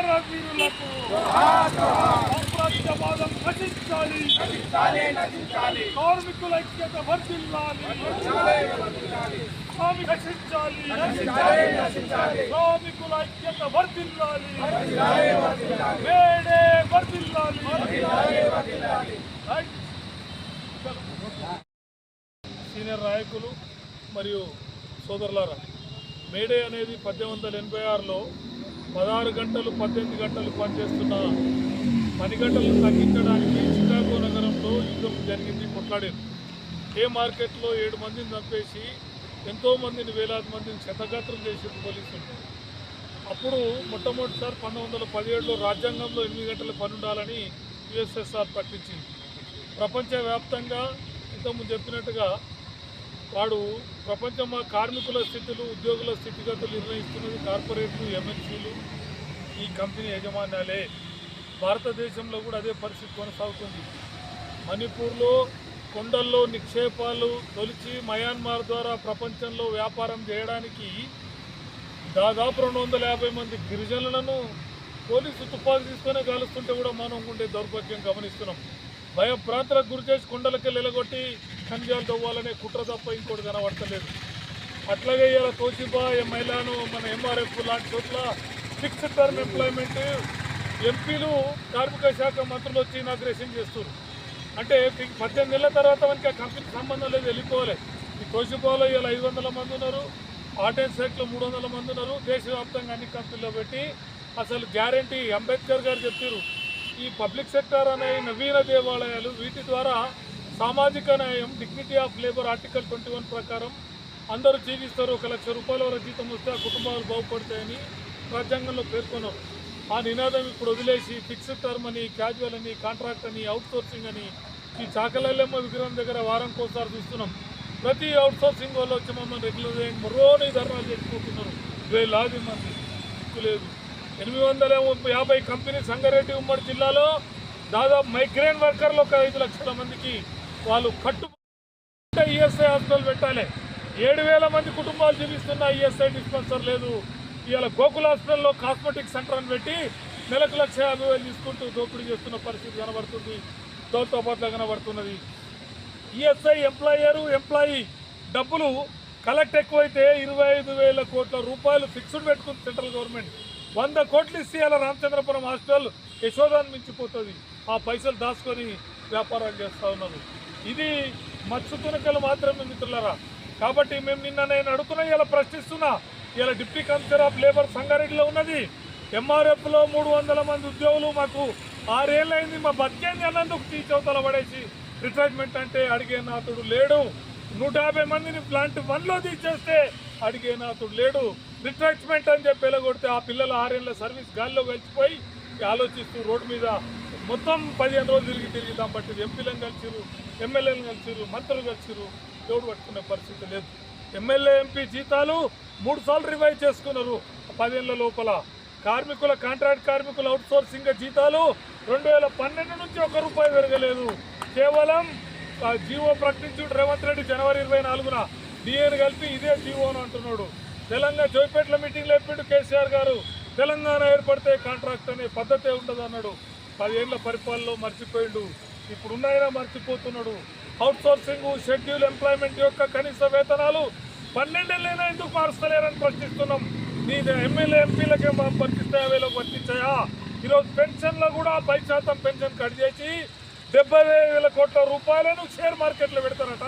అమరవీరులకు సామ్రాజ్యవాదం నశించాలి కార్మికుల ఐక్యత వర్తిల్లాలి కార్మికుల ఐక్యత వర్తిల్లాలి వేడే వర్తిల్లాలి సీనియర్ నాయకులు మరియు సోదరులారా మేడే అనేది పద్దెనిమిది వందల ఎనభై ఆరులో పదహారు గంటలు పద్దెనిమిది గంటలు పనిచేస్తున్న పని గంటలు తగ్గించడానికి చికాగో నగరంలో యుద్ధం జరిగింది కొట్లాడారు. ఏ మార్కెట్లో ఏడు మందిని చంపేసి ఎంతోమందిని వేలాది మందిని శతగాత్రం చేసిన పోలీసులు. అప్పుడు మొట్టమొదటిసారి పంతొమ్మిది వందల పదిహేడులో రాజ్యాంగంలో ఎనిమిది గంటల పని ఉండాలని యుఎస్ఎస్ఆర్ ప్రకటించింది ప్రపంచవ్యాప్తంగా ఇంతకుముందు చెప్పినట్టుగా వాడు ప్రపంచం కార్మికుల స్థితులు ఉద్యోగుల స్థితిగతులు నిర్ణయిస్తున్నది కార్పొరేట్లు ఎంఎన్సీలు ఈ కంపెనీ యజమాన్యాలే. భారతదేశంలో కూడా అదే పరిస్థితి కొనసాగుతుంది. మణిపూర్లో కొండల్లో నిక్షేపాలు తొలిచి మయాన్మార్ ద్వారా ప్రపంచంలో వ్యాపారం చేయడానికి దాదాపు రెండు వందల యాభై మంది గిరిజనులను పోలీసు తుపాకు తీసుకొని కాలుస్తుంటే కూడా మనం ఉండే దౌర్భాగ్యం గమనిస్తున్నాం. భయభ్రాంతులకు గురి చేసి కొండలకి ఎలగొట్టి ఖనిజాలు తవ్వాలనే కుట్ర తప్ప ఇంకోటి కనబడతలేదు. అట్లాగే ఇలా తోషిబా మైలాను మన ఎంఆర్ఎఫ్ లాంటి చోట్ల ఫిక్స్డ్ టర్మ్ ఎంప్లాయ్మెంట్ ఎంపీలు కార్మిక శాఖ మంత్రులు వచ్చి ఇనాగ్రేషన్ చేస్తారు అంటే పద్దెనిమిది నెలల తర్వాత మనకి ఆ కంపెనీకి సంబంధం లేదు వెళ్ళిపోవాలి. ఈ తోషిబాలో ఇలా ఐదు వందల మంది ఉన్నారు ఆటెన్ సైట్లో మూడు వందల మంది ఉన్నారు. దేశవ్యాప్తంగా అన్ని కంపెనీలో పెట్టి అసలు గ్యారంటీ అంబేద్కర్ గారు చెప్పారు ఈ పబ్లిక్ సెక్టర్ అనే నవీన దేవాలయాలు వీటి ద్వారా సామాజిక న్యాయం dignity of labour article twenty one ప్రకారం అందరూ జీవిస్తారు. ఒక లక్ష రూపాయల వరకు జీతం వస్తే ఆ కుటుంబాలు బాగుపడతాయని రాజ్యాంగంలో పేర్కొన్నారు ఆ నినాదం ఇప్పుడు వదిలేసి ఫిక్స్డ్ టర్మ్ అని క్యాజువల్ అని కాంట్రాక్ట్ అని అవుట్సోర్సింగ్ అని ఈ చాకలల్లెమ్మ విగ్రహం దగ్గర వారంకోసారి చూస్తున్నాం. ప్రతి అవుట్సోర్సింగ్ వాళ్ళు వచ్చి మమ్మల్ని రెగ్యులర్ చేయండి మరోని ధర్నాలు చేసుకుంటున్నారు వేలాది మంది లేదు ఎనిమిది వందల యాభై కంపెనీ సంగారెడ్డి ఉమ్మడి జిల్లాలో దాదాపు మైగ్రేన్ వర్కర్లు ఒక ఐదు లక్షల మందికి వాళ్ళు కట్టు ఈఎస్ఐ హాస్పిటల్ పెట్టాలి. ఏడు వేల మంది కుటుంబాలు జీవిస్తున్న ఈఎస్ఐ డిస్పెన్సర్ లేదు. ఇవాళ గోకుల్ హాస్పిటల్లో కాస్మెటిక్ సెంటర్ అని పెట్టి నెలకు లక్ష యాభై వేలు తీసుకుంటూ దోపిడీ చేస్తున్న పరిస్థితి కనబడుతుంది. తోతో కనబడుతున్నది. ఈఎస్ఐ ఎంప్లాయరు ఎంప్లాయీ డబ్బులు కలెక్ట్ ఎక్కువైతే ఇరవై ఐదు వేల కోట్ల రూపాయలు ఫిక్స్డ్ పెట్టుకుంది సెంట్రల్ గవర్నమెంట్. వంద కోట్లు ఇస్తే అలా రామచంద్రపురం హాస్పిటల్ యశోదాన్ని మించిపోతుంది. ఆ పైసలు దాచుకొని వ్యాపారాలు చేస్తూ ఉన్నారు ఇది మత్స్సు తునకలు మాత్రమే మిత్రులరా. కాబట్టి మేము నిన్న నేను అడుగుతున్నా ఇలా ప్రశ్నిస్తున్నా. ఇలా డిప్యూటీ కమిషనర్ ఆఫ్ లేబర్ సంగారెడ్డిలో ఉన్నది. ఎంఆర్ఎఫ్లో మూడు వందల మంది ఉద్యోగులు మాకు ఆరేళ్ళైంది మా బతికేంది అన్నందుకు తీర్చవతల పడేసి రిటైర్మెంట్ అంటే అడిగే నాతుడు లేడు. నూట యాభై మందిని ప్లాంట్ వన్లో తీసేస్తే అడిగే నాతుడు లేడు. రిటైర్మెంట్ అని చెప్పి వెళ్ళగొడితే ఆ పిల్లల ఆరేళ్ళ సర్వీస్ గాల్లో కలిసిపోయి ఆలోచిస్తూ రోడ్డు మీద మొత్తం పదిహేను రోజులు తిరిగి తిరిగి దాన్ని బట్టి ఎంపీలను కలిసిరు ఎమ్మెల్యేలను కలిసిరు మంత్రులు కలిసిరు ఎవడు పట్టుకునే పరిస్థితి లేదు. ఎమ్మెల్యే ఎంపీ జీతాలు మూడు సార్లు రివైజ్ చేసుకున్నారు. పదేళ్ళ లోపల కార్మికుల కాంట్రాక్ట్ కార్మికుల అవుట్ సోర్సింగ్ జీతాలు రెండు వేల పన్నెండు నుంచి ఒక రూపాయి పెరగలేదు. కేవలం జీవో ప్రకటించుడు రేవంత్ రెడ్డి జనవరి ఇరవై నాలుగున. డిఏని కలిపి ఇదే జీవో అని అంటున్నాడు. తెలంగాణ జోయిపేటల మీటింగ్లో చెప్పిండు కేసీఆర్ గారు. తెలంగాణ ఏర్పడితే కాంట్రాక్ట్ అనే పద్ధతే ఉండదు అన్నాడు పదేళ్ళ పరిపాలనలో మర్చిపోయిండు. ఇప్పుడున్నాయినా మర్చిపోతున్నాడు. అవుట్సోర్సింగ్ షెడ్యూల్ ఎంప్లాయ్మెంట్ యొక్క కనీస వేతనాలు పన్నెండేళ్ళైనా ఎందుకు మారుస్తలేరని ప్రశ్నిస్తున్నాం. నీ ఎమ్మెల్యే ఎంపీలకే మా వర్తిస్తాయా వీళ్ళకి వర్తించాయా? ఈరోజు పెన్షన్లో కూడా పై శాతం పెన్షన్ కట్ చేసి డెబ్బై వేల కోట్ల రూపాయలను షేర్ మార్కెట్లో పెడతారట.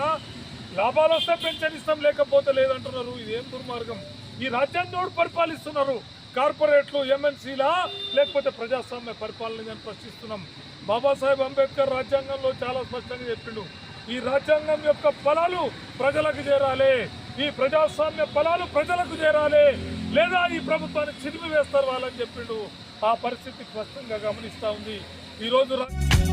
లాభాలు వస్తే పెన్షన్ ఇస్తాం లేకపోతే లేదంటున్నారు. ఇదేం దుర్మార్గం? ఈ రాజ్యాంగోడు పరిపాలిస్తున్నారు? కార్పొరేట్లు ఎంఎన్సీలా లేకపోతే ప్రజాస్వామ్య పరిపాలన అని ప్రశ్నిస్తున్నాం. బాబాసాహెబ్ అంబేద్కర్ రాజ్యాంగంలో చాలా స్పష్టంగా చెప్పిండు. ఈ రాజ్యాంగం యొక్క ఫలాలు ప్రజలకు చేరాలి. ఈ ప్రజాస్వామ్య ఫలాలు ప్రజలకు చేరాలి. లేదా ఈ ప్రభుత్వాన్ని చిరిమి వేస్తారు వాళ్ళని చెప్పిండు. ఆ పరిస్థితి స్పష్టంగా గమనిస్తూ ఉంది. ఈరోజు రా-